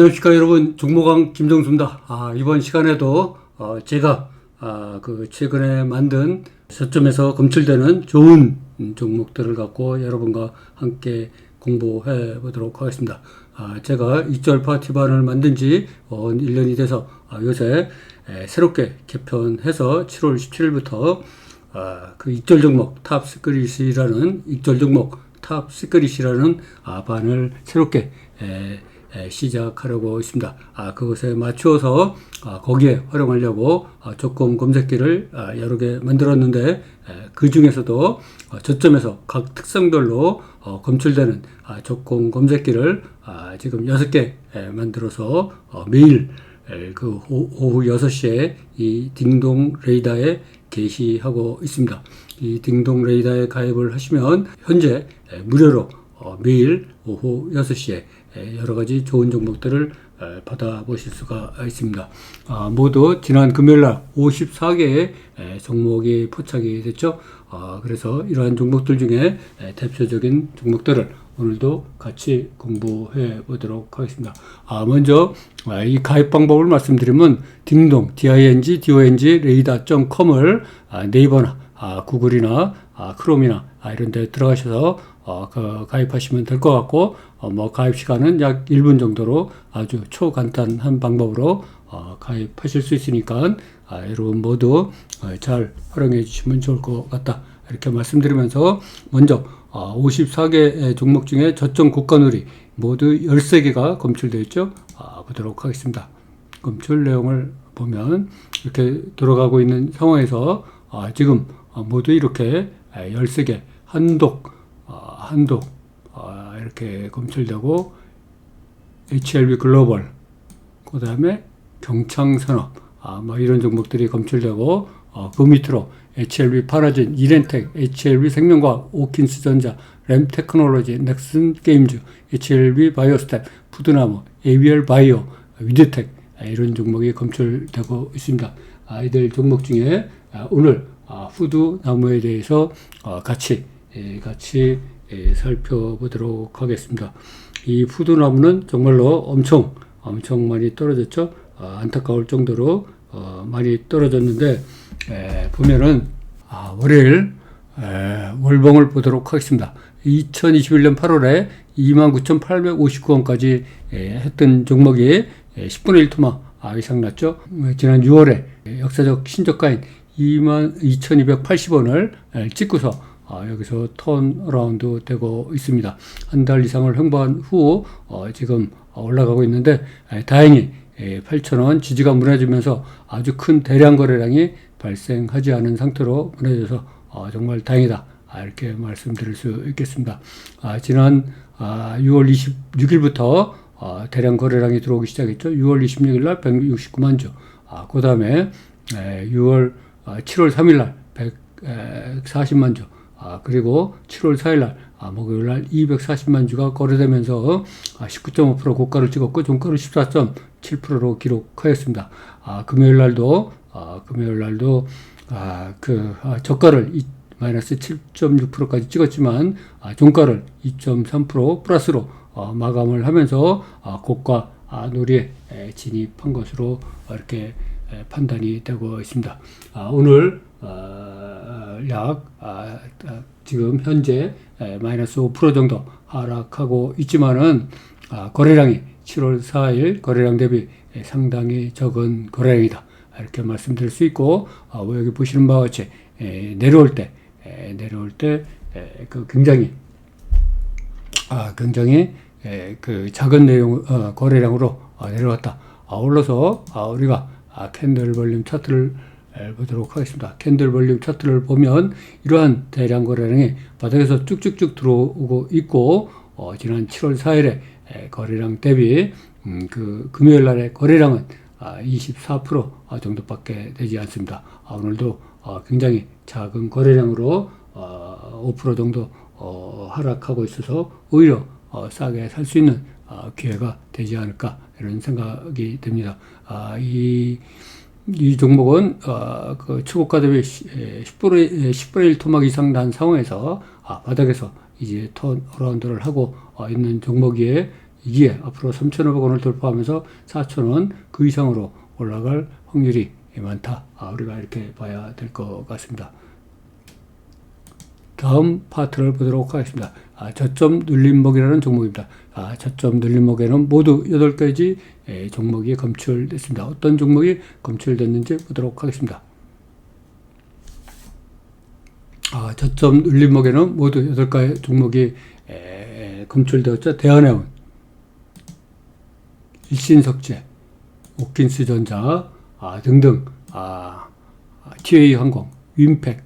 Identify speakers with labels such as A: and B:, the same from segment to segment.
A: 안녕하십니까 여러분 종목왕 김정수입니다. 아, 이번 시간에도 어, 제가 아, 그 최근에 만든 저점에서 검출되는 좋은 음, 종목들을 갖고 여러분과 함께 공부해 보도록 하겠습니다. 아, 제가 이절 파티반을 만든 지 어, 1년이 돼서 아, 요새 에, 새롭게 개편해서 7월 17일부터 아, 그 익절 종목 탑 시크릿이라는 익절 종목 탑 시크릿이라는 아, 반을 새롭게 에, 에, 시작하려고 있습니다. 아, 그것에 맞추어서 아, 거기에 활용하려고 아, 조건 검색기를 아, 여러 개 만들었는데 에, 그 중에서도 어, 저점에서 각 특성별로 어, 검출되는 아, 조건 검색기를 아, 지금 여섯 개 에, 만들어서 어, 매일 에, 그 오- 오후 6시에 이 딩동 레이더에 게시하고 있습니다. 이 딩동 레이더에 가입을 하시면 현재 에, 무료로 어, 매일 오후 6시에 에, 여러 가지 좋은 정보들을 에, 받아보실 수가 있습니다. 아, 모두 지난 금요일 날 54개의 에, 종목이 포착이 됐죠. 아, 그래서 이러한 종목들 중에 에, 대표적인 종목들을 오늘도 같이 공부해 보도록 하겠습니다. 아, 먼저 아, 이 가입 방법을 말씀드리면 딩동, ding, dong, 레이더.com을 아, 네이버나 아, 구글이나 아, 크롬이나 아, 이런 데 들어가셔서 어, 그 가입하시면 될 것 같고 어, 뭐 가입 시간은 약 1분 정도로 아주 초간단한 방법으로 어, 가입하실 수 있으니까 아, 여러분 모두 어, 잘 활용해 주시면 좋을 것 같다. 이렇게 말씀드리면서 먼저 어, 54개 종목 중에 저점 고가누리 모두 13개가 검출되어 있죠. 아, 보도록 하겠습니다. 검출 내용을 보면 이렇게 돌아가고 있는 상황에서 아, 지금 어, 모두 이렇게 13개 한독, 어, 한독 어, 이렇게 검출되고 HLB 글로벌 그 다음에 경창산업 아, 뭐 이런 종목들이 검출되고 어, 그 밑으로 HLB 파라진, 이렌텍, HLB 생명과학, 오킨스전자, 램테크놀로지, 넥슨 게임즈, HLB 바이오스텝, 푸드나무, ABL 바이오, 위드텍 아, 이런 종목이 검출되고 있습니다. 아, 이들 종목 중에 아, 오늘 아, 후드 나무에 대해서 어, 같이 예, 같이 예, 살펴보도록 하겠습니다. 이 후드 나무는 정말로 엄청 엄청 많이 떨어졌죠. 어, 안타까울 정도로 어, 많이 떨어졌는데 에, 보면은 아, 월요일 에, 월봉을 보도록 하겠습니다. 2021년 8월에 29,859원까지 했던 종목이 에, 10분의 1 토막 아, 이상 났죠. 음, 지난 6월에 역사적 신저가인 2280원을 찍고서 아, 여기서 턴어라운드 되고 있습니다. 한 달 이상을 횡보한 후 어, 지금 올라가고 있는데 에, 다행히 8,000원 지지가 무너지면서 아주 큰 대량 거래량이 발생하지 않은 상태로 무너져서 어, 정말 다행이다. 아, 이렇게 말씀드릴 수 있겠습니다. 아, 지난 아, 6월 26일부터 어, 대량 거래량이 들어오기 시작했죠. 6월 26일 날 169만 주. 아, 그 다음에 6월 아, 7월 3일 날 140만 주. 아, 그리고 7월 4일 날 아, 목요일 날 240만 주가 거래되면서 아, 19.5% 고가를 찍었고 종가를 14.7%로 기록하였습니다. 아, 금요일 날도 아, 금요일 날도 아, 그 아, 저가를 이, 마이너스 7.6%까지 찍었지만 아, 종가를 2.3% 플러스로 어, 마감을 하면서 아, 고가 아, 놀이에 에, 진입한 것으로 이렇게 에, 판단이 되고 있습니다. 아, 오늘 어, 약 아, 아, 지금 현재 에, 마이너스 5% 정도 하락하고 있지만은 아, 거래량이 7월 4일 거래량 대비 에, 상당히 적은 거래량이다. 이렇게 말씀드릴 수 있고 아, 뭐 여기 보시는 바와 같이 에, 내려올 때 에, 내려올 때 에, 그 굉장히 아, 굉장히 에, 그 작은 내용 어, 거래량으로 어, 내려왔다. 아울러서 아, 우리가 아, 캔들 볼륨 차트를 에, 보도록 하겠습니다. 캔들 볼륨 차트를 보면 이러한 대량 거래량이 바닥에서 쭉쭉쭉 들어오고 있고 어, 지난 7월 4일에 에, 거래량 대비 음, 그 금요일 날의 거래량은 아, 24% 아, 정도밖에 되지 않습니다. 아, 오늘도 어, 굉장히 작은 거래량으로 어, 5% 정도 어, 하락하고 있어서 오히려 어, 싸게 살 수 있는 어, 기회가 되지 않을까 이런 생각이 듭니다. 아, 이, 이 종목은 어, 그 초고가 대비 10분의, 10분의 1 토막 이상 난 상황에서 아, 바닥에서 이제 턴 어라운드를 하고 어, 있는 종목이에 이기에 앞으로 3,500원을 돌파하면서 4,000원 그 이상으로 올라갈 확률이 많다. 아, 우리가 이렇게 봐야 될 것 같습니다. 다음 파트를 보도록 하겠습니다. 아, 저점 눌림목이라는 종목입니다. 아, 저점 눌림목에는 모두 8가지 에, 종목이 검출됐습니다. 어떤 종목이 검출됐는지 보도록 하겠습니다. 아, 저점 눌림목에는 모두 8가지 종목이 에, 에, 검출되었죠. 대한해운, 일신석재, 오킨스전자 아, 등등 아, TA항공, 윈팩,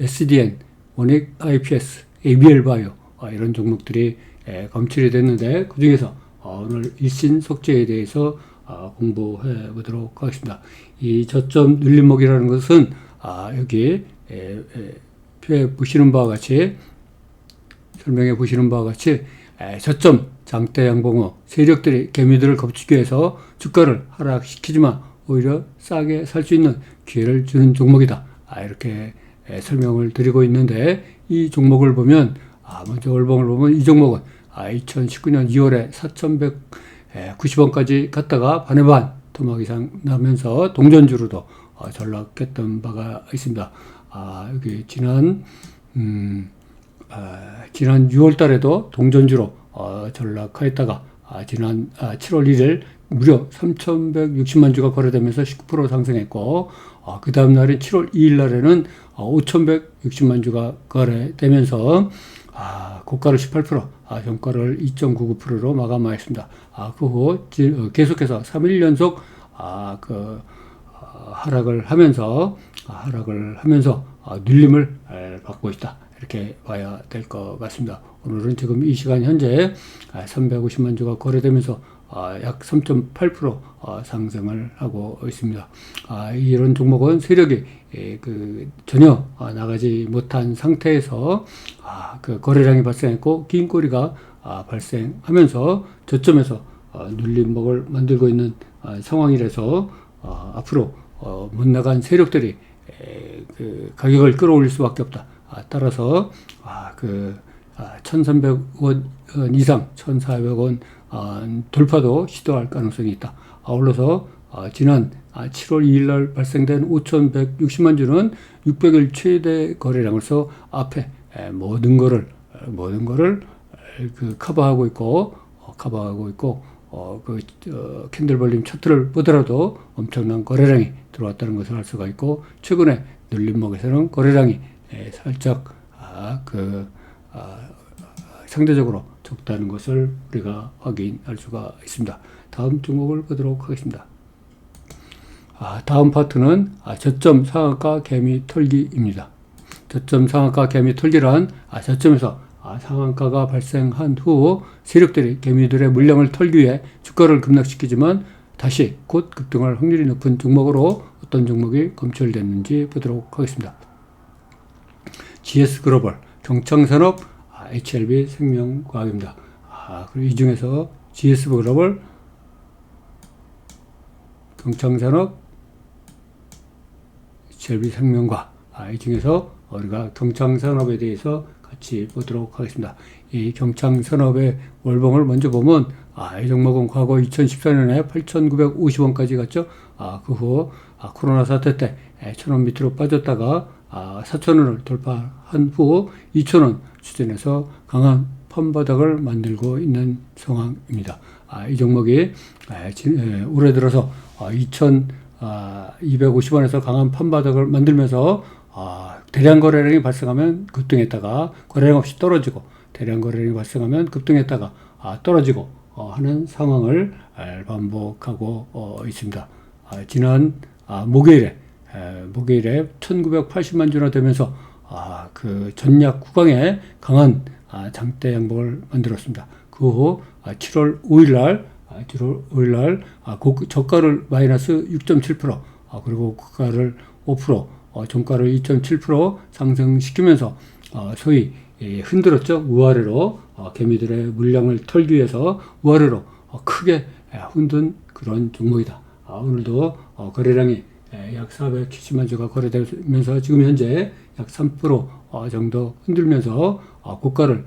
A: SDN, 원익 IPS, ABL바이오 아, 이런 종목들이 에, 검출이 됐는데 그 중에서 어, 오늘 일신석재에 대해서 아, 공부해 보도록 하겠습니다. 이 저점 눌림목이라는 것은 아, 여기 에, 에, 표에 보시는 바와 같이 설명해 보시는 바와 같이 에, 저점 장대 양봉어 세력들이 개미들을 겁주기 위해서 주가를 하락시키지만 오히려 싸게 살 수 있는 기회를 주는 종목이다. 아, 이렇게 에, 설명을 드리고 있는데 이 종목을 보면 아, 먼저 월봉을 보면 이 종목은 아, 2019년 2월에 4,190원까지 갔다가 반의 반 토막 이상 나면서 동전주로도 어, 전락했던 바가 있습니다. 아, 여기 지난 음, 아, 지난 6월 달에도 동전주로 어, 전락하였다가 아, 지난 아, 7월 1일 무려 3,160만 주가 거래되면서 19% 상승했고 어, 그 다음 날인 7월 2일 날에는 어, 5,160만 주가 거래되면서 아, 고가를 18%, 아, 정가를 2.99%로 마감하였습니다. 아, 그후 어, 계속해서 3일 연속 아, 그 어, 하락을 하면서 아, 하락을 하면서 아, 눌림을 에, 받고 있다. 이렇게 봐야 될 것 같습니다. 오늘은 지금 이 시간 현재 350만 주가 거래되면서 아, 약 3.8% 어, 상승을 하고 있습니다. 아, 이런 종목은 세력이 예, 그 전혀 아, 나가지 못한 상태에서 그 거래량이 발생했고 긴 꼬리가 발생하면서 저점에서 어, 눌림목을 만들고 있는 상황이라서 어, 앞으로 못 나간 세력들이 그 가격을 끌어올릴 수밖에 없다. 따라서 그 1,300원 이상, 1,400원 어, 돌파도 시도할 가능성이 있다. 아울러서 어, 지난 7월 2일 날 발생된 5,160만 주는 600일 최대 거래량으로서 앞에 모든 거를 모든 거를 그 커버하고 있고 어, 커버하고 있고 어, 그 어, 캔들볼림 차트를 보더라도 엄청난 거래량이 들어왔다는 것을 알 수가 있고 최근에 눌림목에서는 거래량이 에, 살짝 아, 그 아, 상대적으로 적다는 것을 우리가 확인할 수가 있습니다. 다음 종목을 보도록 하겠습니다. 아, 다음 파트는 아, 저점 상한가 개미 털기입니다. 저점 상한가 개미 털기란 아, 저점에서 아, 상한가가 발생한 후 세력들이 개미들의 물량을 털기 위해 주가를 급락시키지만 다시 곧 급등할 확률이 높은 종목으로 어떤 종목이 검출됐는지 보도록 하겠습니다. GS 글로벌, 경창산업, HLB 생명과학입니다. 아, 그리고 이 중에서 GS 글로벌, 경창산업, HLB 생명과학, 아, 이 중에서 우리가 경창산업에 대해서 같이 보도록 하겠습니다. 이 경창산업의 월봉을 먼저 보면, 아, 이 종목은 과거 2014년에 8,950원까지 갔죠. 아, 그 후, 아, 코로나 사태 때, 1,000원 밑으로 빠졌다가, 아, 4,000원을 돌파한 후 2,000원 수준에서 강한 펀바닥을 만들고 있는 상황입니다. 아, 이 종목이 아, 진, 에, 올해 들어서 아, 2,250원에서 강한 펀바닥을 만들면서 아, 대량 거래량이 발생하면 급등했다가 거래량 없이 떨어지고 대량 거래량이 발생하면 급등했다가 아, 떨어지고 어, 하는 상황을 반복하고 어, 있습니다. 아, 지난 아, 목요일에 에, 목요일에 1980만 주나 되면서 아, 그 전략 구강에 강한 아, 장대 양봉을 만들었습니다. 그후 7월 5일 날 7월 5일 날 아, 저가를 마이너스 6.7% 아, 그리고 고가를 5% 어, 종가를 2.7% 상승시키면서 어, 소위 예, 흔들었죠 우아래로 어, 개미들의 물량을 털기 위해서 우아래로 어, 크게 흔든 그런 종목이다. 아, 오늘도 어, 거래량이 예, 약 470만 주가 거래되면서 지금 현재 약3% 어, 정도 흔들면서 어, 고가를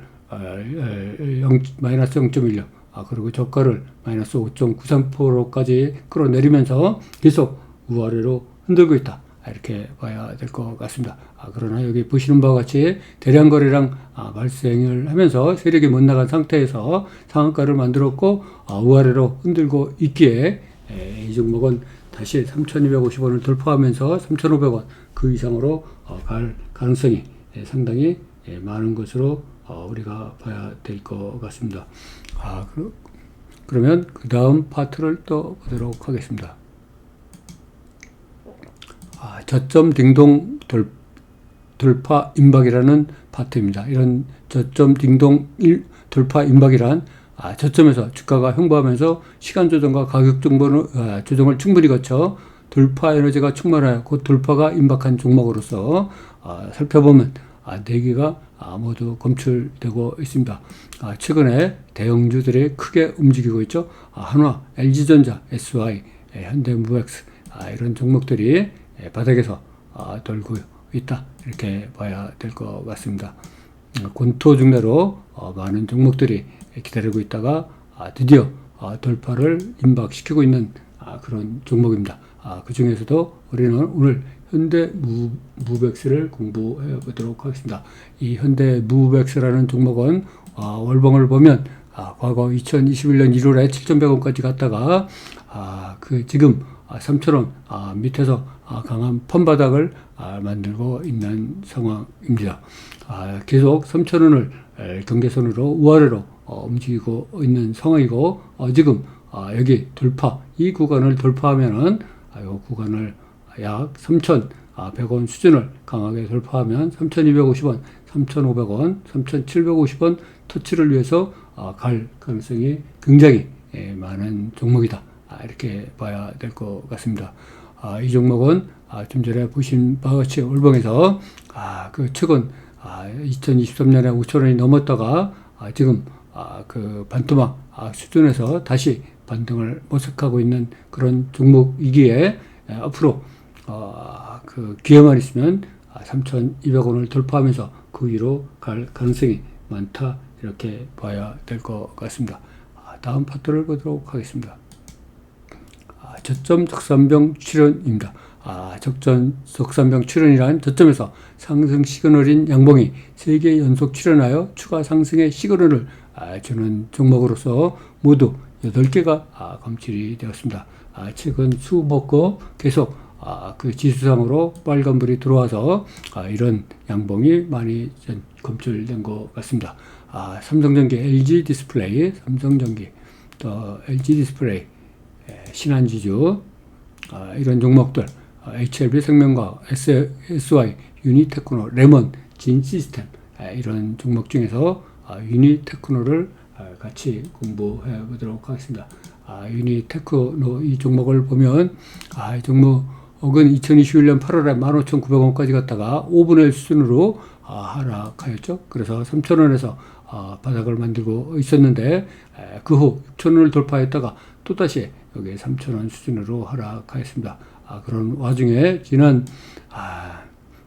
A: 마이너스 0.16 아, 그리고 저가를 마이너스 5.93%까지 끌어내리면서 계속 우아래로 흔들고 있다. 아, 이렇게 봐야 될 것 같습니다. 아, 그러나 여기 보시는 바와 같이 대량 거래량 아, 발생을 하면서 세력이 못 나간 상태에서 상한가를 만들었고 아, 우아래로 흔들고 있기에 에, 이 종목은 다시 3,250원을 돌파하면서 3,500원 그 이상으로 어, 갈 가능성이 예, 상당히 예, 많은 것으로 어, 우리가 봐야 될 것 같습니다. 아, 그, 그러면 그 다음 파트를 또 보도록 하겠습니다. 아, 저점 딩동 돌, 돌파 임박이라는 파트입니다. 이런 저점 딩동 일, 돌파 임박이란 아, 저점에서 주가가 횡보하면서 시간 조정과 가격 정보는, 아, 조정을 충분히 거쳐 돌파 에너지가 충만하여 곧 돌파가 임박한 종목으로서 아, 살펴보면 아, 네 개가 아, 모두 검출되고 있습니다. 아, 최근에 대형주들이 크게 움직이고 있죠. 아, 한화, LG전자, SY, 예, 현대무엑스 아, 이런 종목들이 예, 바닥에서 아, 돌고 있다 이렇게 봐야 될 것 같습니다. 어, 권토 중대로 어, 많은 종목들이 기다리고 있다가 아, 드디어 아, 돌파를 임박시키고 있는 아, 그런 종목입니다. 아, 그 중에서도 우리는 오늘 현대 무, 무백스를 공부해 보도록 하겠습니다. 이 현대 무백스라는 종목은 아, 월봉을 보면 아, 과거 2021년 1월에 7,100원까지 갔다가 아, 그 지금 아, 3,000원 아, 밑에서 아, 강한 펀바닥을 아, 만들고 있는 상황입니다. 아, 계속 3,000원을 경계선으로 우아래로 어, 움직이고 있는 상황이고 어, 지금 아, 여기 돌파 이 구간을 돌파하면은 아, 이 구간을 약 3,100원 수준을 강하게 돌파하면 3,250원, 3,500원, 3,750원 터치를 위해서 아, 갈 가능성이 굉장히 예, 많은 종목이다. 아, 이렇게 봐야 될 것 같습니다. 아, 이 종목은 아, 좀 전에 보신 바와 같이 월봉에서 아, 그 최근 아, 2023년에 5천 원이 넘었다가 아, 지금 아, 그 반토막 아, 수준에서 다시 반등을 모색하고 있는 그런 종목이기에 에, 앞으로 어, 그 기회만 있으면 아, 3,200원을 돌파하면서 그 위로 갈 가능성이 많다 이렇게 봐야 될 것 같습니다. 아, 다음 파트를 보도록 하겠습니다. 아, 저점 적산병 출현입니다. 아, 적전 적산병 출현이란 저점에서 상승 시그널인 양봉이 세개 연속 출현하여 추가 상승의 시그널을 아, 주는 종목으로서 모두 8개가 아, 검출이 되었습니다. 아, 최근 수 먹고 계속 아, 그 지수상으로 빨간불이 들어와서 아, 이런 양봉이 많이 전- 검출된 것 같습니다. 아, 삼성전기, LG 디스플레이, 삼성전기, 또 LG 디스플레이, 에, 신한지주 아, 이런 종목들 아, HLB 생명과학, S, SY, 유니테크노, 레몬, 진시스템 아, 이런 종목 중에서 아, 유니테크노를 아, 같이 공부해 보도록 하겠습니다. 아, 유니테크노 이 종목을 보면 아, 이 종목은 2021년 8월에 15,900원까지 갔다가 5분의 1 수준으로 아, 하락하였죠. 그래서 3,000원에서 아, 바닥을 만들고 있었는데 에, 그후 6,000원을 돌파했다가 또다시 여기 3,000원 수준으로 하락하였습니다. 아, 그런 와중에 지난 아,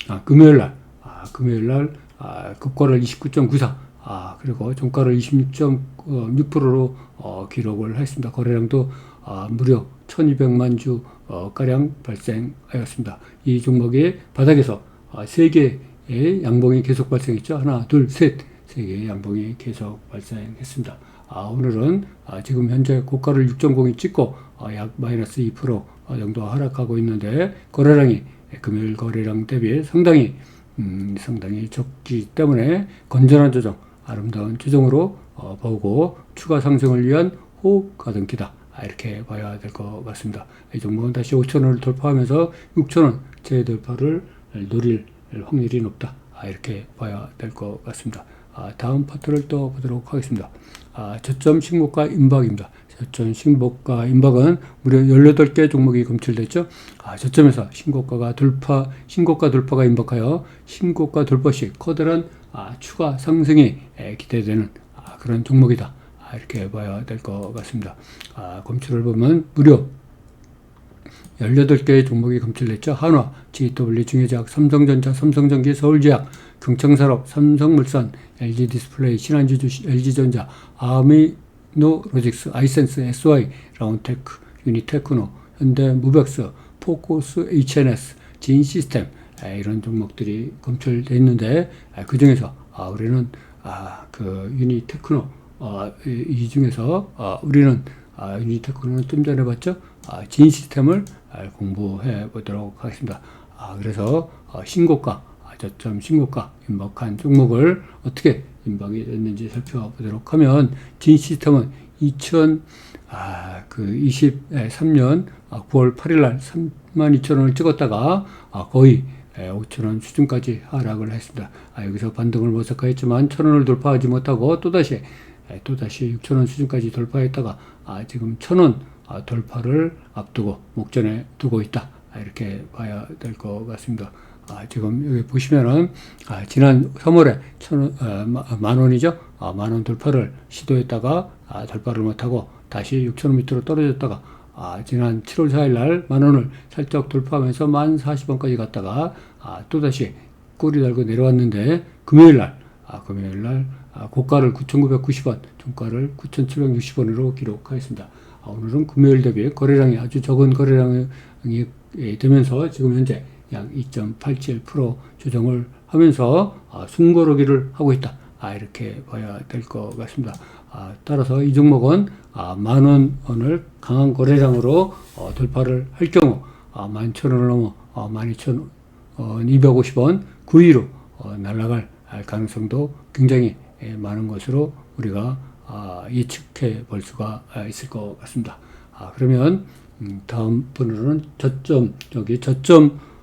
A: 아, 금요일 날, 아, 금요일 날 아, 급과를 29.94, 아, 그리고 종가를 26.6%로 어, 기록을 했습니다. 거래량도 아, 무려 1,200만 주 어, 가량 발생하였습니다. 이 종목이 바닥에서 아, 세 개의 양봉이 계속 발생했죠. 하나, 둘, 셋, 세 개의 양봉이 계속 발생했습니다. 아, 오늘은 아, 지금 현재 고가를 6.02 찍고 아, 약 마이너스 2% 정도 하락하고 있는데 거래량이 금요일 거래량 대비 상당히 음, 상당히 적기 때문에 건전한 조정, 아름다운 조정으로 어, 보고 추가 상승을 위한 호흡 가등기다. 아, 이렇게 봐야 될 것 같습니다. 이 종목은 다시 5천원을 돌파하면서 6천원 재돌파를 노릴 확률이 높다. 아, 이렇게 봐야 될 것 같습니다. 아, 다음 파트를 또 보도록 하겠습니다. 아, 저점 신고가 임박입니다. 저점 신고가 임박은 무려 18개 종목이 검출됐죠. 아, 저점에서 신고가가 돌파, 신고가 돌파가 임박하여 신고가 돌파 시 커다란 아, 추가 상승이 에, 기대되는 아, 그런 종목이다. 아, 이렇게 봐야 될 것 같습니다. 아, 검출을 보면 무려 18개의 종목이 검출됐죠. 한화, GW 중해제약, 삼성전자, 삼성전기, 서울제약, 경청산업, 삼성물산, LG디스플레이, 신한지주, LG전자, 아미 노로직스, 아이센스, SY, 라운테크, 유니테크노, 현대 무벡스, 포코스, HNS, 진 시스템 아, 이런 종목들이 검출돼 있는데 아, 그 중에서 아, 우리는 아, 그 유니테크노 아, 이, 이 중에서 아, 우리는 아, 유니테크노는 좀 전에 봤죠? 아, 진 시스템을 아, 공부해 보도록 하겠습니다. 아, 그래서 어, 신고가, 아, 저점 신고가 임박한 종목을 어떻게 임박이 됐는지 살펴보도록 하면 진 시스템은 2000 아, 그 23년 9월 8일 날 32,000원을 찍었다가 아, 거의 5,000원 수준까지 하락을 했습니다. 아, 여기서 반등을 모색하였지만 1,000원을 돌파하지 못하고 또다시 에, 또다시 6,000원 수준까지 돌파했다가 아, 지금 1,000원 아, 돌파를 앞두고 목전에 두고 있다. 아, 이렇게 봐야 될 것 같습니다. 아, 지금 여기 보시면은 아, 지난 3월에 천 원, 아, 마- 만 원이죠. 아, 만원 돌파를 시도했다가 아, 돌파를 못하고 다시 6천 원 밑으로 떨어졌다가 아, 지난 7월 4일 날 만 원을 살짝 돌파하면서 만 40원까지 갔다가 아, 또다시 꼬리 달고 내려왔는데 금요일 날 아, 금요일 날 아, 고가를 9,990원, 종가를 9,760원으로 기록하였습니다. 아, 오늘은 금요일 대비 거래량이 아주 적은 거래량이 예, 되면서 지금 현재 약 2.87% 조정을 하면서 아, 숨고르기를 하고 있다. 아, 이렇게 봐야 될 것 같습니다. 아, 따라서 이 종목은 아, 만원 원을 강한 거래량으로 어, 돌파를 할 경우 아, 11,000원을 넘어 어, 12,250원 9위로 어, 날아갈 가능성도 굉장히 예, 많은 것으로 우리가 아, 예측해 볼 수가 아, 있을 것 같습니다. 아, 그러면 음, 다음 분으로는 저점 저기 저점 아,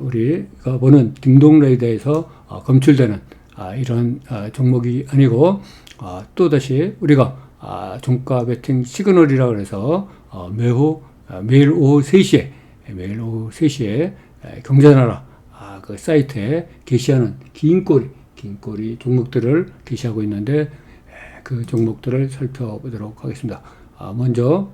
A: 우리가 보는 딩동레이더에서 아, 검출되는 아, 이런 아, 종목이 아니고 아, 또 다시 우리가 아, 종가 베팅 시그널이라고 해서 어, 매우 아, 매일 오후 3시에 매일 오후 3시에 에, 경제나라 아, 그 사이트에 게시하는 긴 꼬리 긴 꼬리 종목들을 게시하고 있는데 에, 그 종목들을 살펴보도록 하겠습니다. 아, 먼저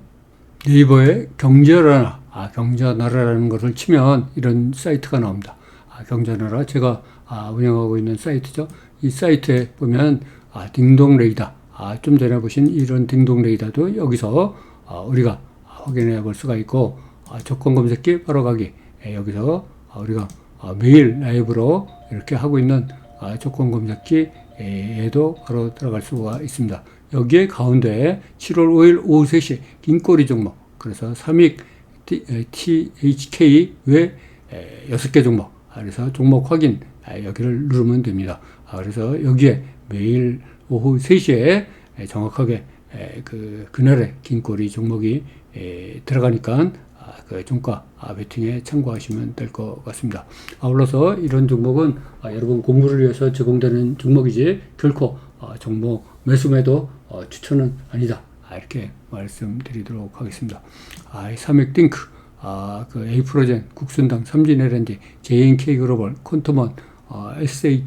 A: 네이버에 경제나라, 아, 경제나라라는 것을 치면 이런 사이트가 나옵니다. 아, 경제나라 제가 아, 운영하고 있는 사이트죠. 이 사이트에 보면 아, 딩동 레이더, 아, 좀 전에 보신 이런 딩동 레이더도 여기서 아, 우리가 확인해 볼 수가 있고 아, 조건 검색기 바로 가기 예, 여기서 아, 우리가 아, 매일 라이브로 이렇게 하고 있는 아, 조건 검색기에도 바로 들어갈 수가 있습니다. 여기에 가운데 7월 5일 오후 3시 긴꼬리 종목 그래서 삼익 THK 외 6개 종목 아, 그래서 종목 확인 아, 여기를 누르면 됩니다. 아, 그래서 여기에 매일 오후 3시에 정확하게 에, 그 그날의 긴꼬리 종목이 에, 들어가니까 아, 그 종가 아, 베팅에 참고하시면 될 것 같습니다. 아울러서 이런 종목은 아, 여러분 공부를 위해서 제공되는 종목이지 결코 아, 종목 매수매도 어, 추천은 아니다. 아, 이렇게 말씀드리도록 하겠습니다. 아, 이 삼액띵크, 아, 그 에이프로젠, 국순당, 삼진LND, JNK 글로벌, 콘토먼, 어, SA,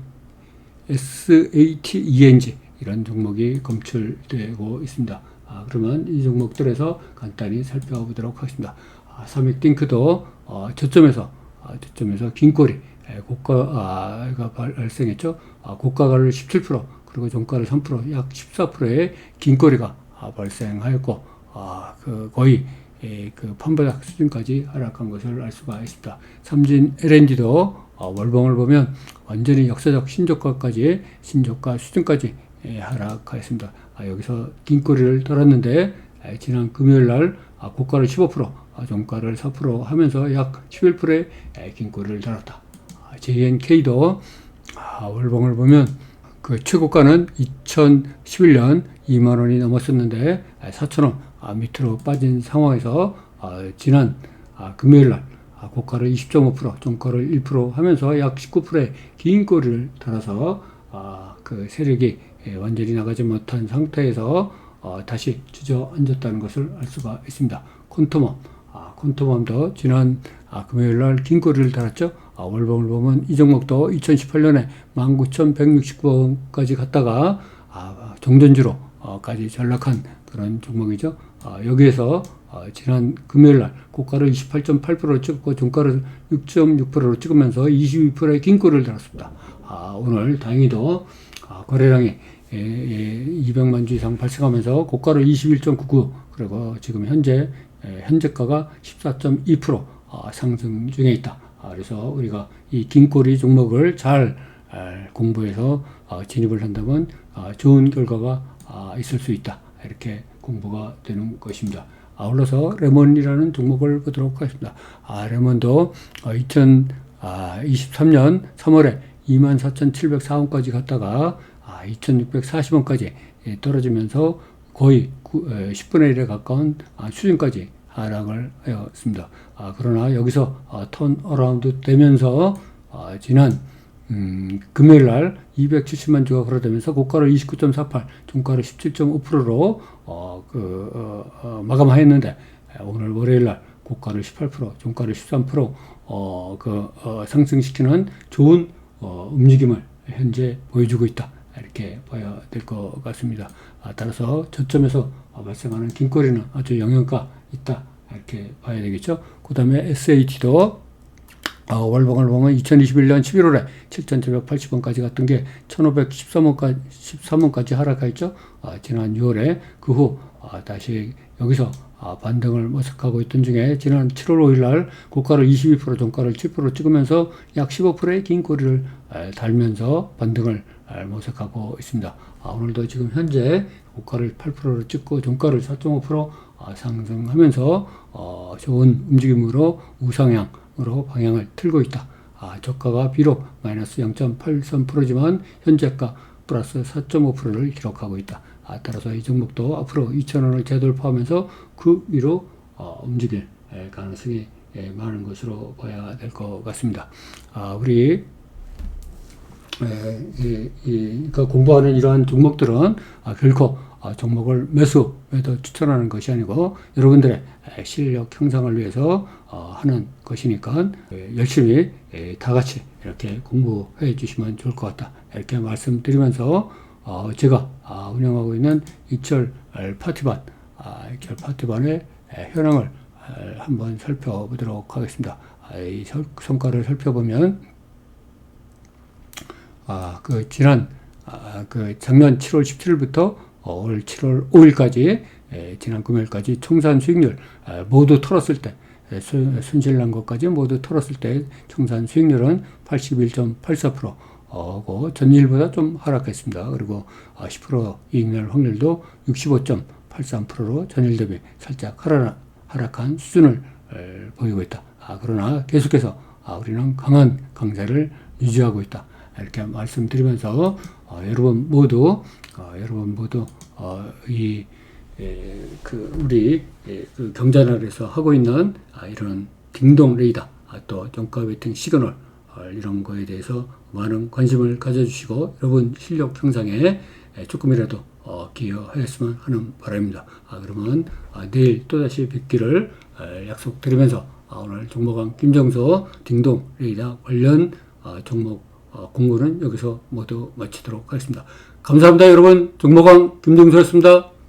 A: SATENG 이런 종목이 검출되고 있습니다. 아, 그러면 이 종목들에서 간단히 살펴보도록 하겠습니다. 아, 삼익띵크도 어, 저점에서 아, 저점에서 긴 꼬리 에, 고가가 발생했죠. 아, 고가를 17% 그리고 종가를 3%약 14%의 긴꼬리가 아, 발생하였고 아, 그 거의 에, 그 판바닥 수준까지 하락한 것을 알 수가 있습니다. 삼진 LNG도 어, 월봉을 보면 완전히 역사적 신저가까지 신저가 수준까지 예, 하락하였습니다. 아, 여기서 긴꼬리를 떨었는데 에, 지난 금요일 날 아, 고가를 15%, 아, 종가를 4% 하면서 약 11%의 에, 긴꼬리를 달았다. 아, JNK도 아, 월봉을 보면 그 최고가는 2011년 2만 원이 넘었었는데 4천 원 아, 밑으로 빠진 상황에서 아, 지난 아, 금요일 날 아, 고가를 20.5%, 종가를 1% 하면서 약 19%의 긴 꼬리를 달아서 아, 그 세력이 예, 완전히 나가지 못한 상태에서 어, 다시 주저앉았다는 것을 알 수가 있습니다. 콘토멈, 아, 콘토멈도 지난 아, 금요일 날 긴 꼬리를 달았죠. 아, 월봉을 보면 이 종목도 2018년에 19,169원까지 갔다가 아, 정전주로 어, 까지 전락한 그런 종목이죠. 아, 여기에서 어, 지난 금요일 날 고가를 28.8%로 찍고 종가를 6.6%로 찍으면서 22%의 긴 꼬리를 달았습니다. 아, 오늘 다행히도 아, 거래량이 예, 예, 200만 주 이상 발생하면서 고가를 21.99 그리고 지금 현재 예, 현재가가 14.2% 아, 상승 중에 있다. 아, 그래서 우리가 이 긴꼬리 종목을 잘 아, 공부해서 아, 진입을 한다면 아, 좋은 결과가 아, 있을 수 있다. 이렇게 공부가 되는 것입니다. 아울러서 레몬이라는 종목을 보도록 하겠습니다. 아, 레몬도 어, 2023년 3월에 24,704원까지 갔다가 아, 2,640원까지 예, 떨어지면서 거의 구- 에, 10분의 1에 가까운 아, 수준까지 하락을 하였습니다. 아, 그러나 여기서 아, 턴 어라운드 되면서 아, 지난 음, 금요일 날 270만 주가 걸어되면서 고가를 29.48, 종가를 17.5%로 어, 그, 어, 어, 마감하였는데 에, 오늘 월요일 날 고가를 18%, 종가를 13% 어, 그, 어, 상승시키는 좋은 어, 움직임을 현재 보여주고 있다. 이렇게 봐야 될 것 같습니다. 아, 따라서 저점에서 어, 발생하는 긴거리는 아주 영향가 있다. 이렇게 봐야 되겠죠. 그 다음에 SAT도 어, 보면 2021년 11월에 7,780원까지 갔던 게 1,513원까지 13원까지 하락했죠. 아, 지난 6월에 그후 아, 다시 여기서 아, 반등을 모색하고 있던 중에 지난 7월 5일 날 고가를 22% 종가를 7% 찍으면서 약 15%의 긴 꼬리를 에, 달면서 반등을 에, 모색하고 있습니다. 아, 오늘도 지금 현재 고가를 8%를 찍고 종가를 4.5% 아, 상승하면서 어, 좋은 움직임으로 우상향으로 방향을 틀고 있다. 아, 저가가 비록 마이너스 0.83%지만 현재가 플러스 4.5%를 기록하고 있다. 아, 따라서 이 종목도 앞으로 2,000원을 재돌파하면서 그 위로 어, 움직일 에, 가능성이 에, 많은 것으로 봐야 될 것 같습니다. 아, 우리 에, 이, 이, 그 공부하는 이러한 종목들은 아, 결코 아, 종목을 매수, 매도 추천하는 것이 아니고 여러분들의 에, 실력 형상을 위해서 어, 하는 것이니까 에, 열심히 에, 다 같이 이렇게 공부해 주시면 좋을 것 같다. 이렇게 말씀드리면서 어, 제가 아, 운영하고 있는 이철 에, 파티반, 아, 이철 파티반의 에, 현황을 에, 한번 살펴보도록 하겠습니다. 아, 이 설- 성과를 살펴보면 아, 그 지난 아, 그 작년 7월 17일부터 어, 올 7월 5일까지 에, 지난 금요일까지 총산 수익률 에, 모두 털었을 때 순실난 것까지 모두 털었을 때 총산 수익률은 81.84% 어고 전일보다 좀 하락했습니다. 그리고 아, 10% 이익날 확률도 65.83%로 전일 대비 살짝 하락, 하락한 수준을 에, 보이고 있다. 아, 그러나 계속해서 아, 우리는 강한 강세를 유지하고 있다. 이렇게 말씀드리면서 어, 여러분 모두 어, 여러분 모두 어, 이 에, 그 우리 에, 그 경자날에서 하고 있는 아, 이런 딩동 레이더 아, 또 정가 베팅 시그널 어, 이런 거에 대해서 많은 관심을 가져주시고 여러분 실력 향상에 에, 조금이라도 어, 기여하였으면 하는 바람입니다. 아, 그러면 아, 내일 또다시 뵙기를 에, 약속드리면서 아, 오늘 종목왕 김정서 딩동 레이더 관련 아, 종목 어, 공부는 여기서 모두 마치도록 하겠습니다. 감사합니다, 여러분. 종목왕 김정서였습니다.